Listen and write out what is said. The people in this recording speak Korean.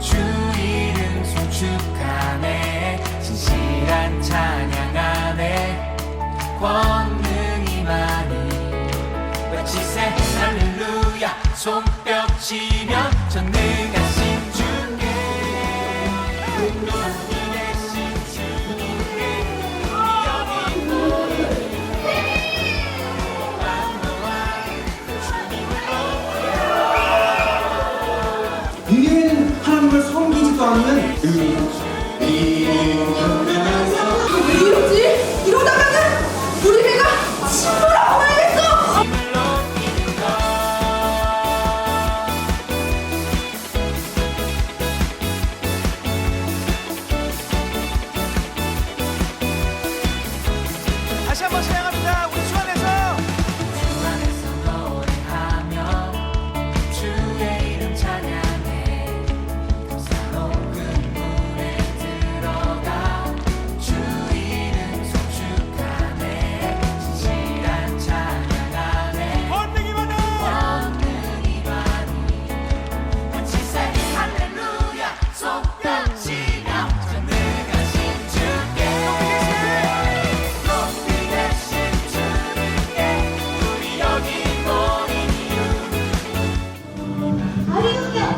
주 이름 송축하네. 진실한 찬양하네 권능이 많이 외치세. 할렐루야. 손뼉 치며 전능하신 주께 아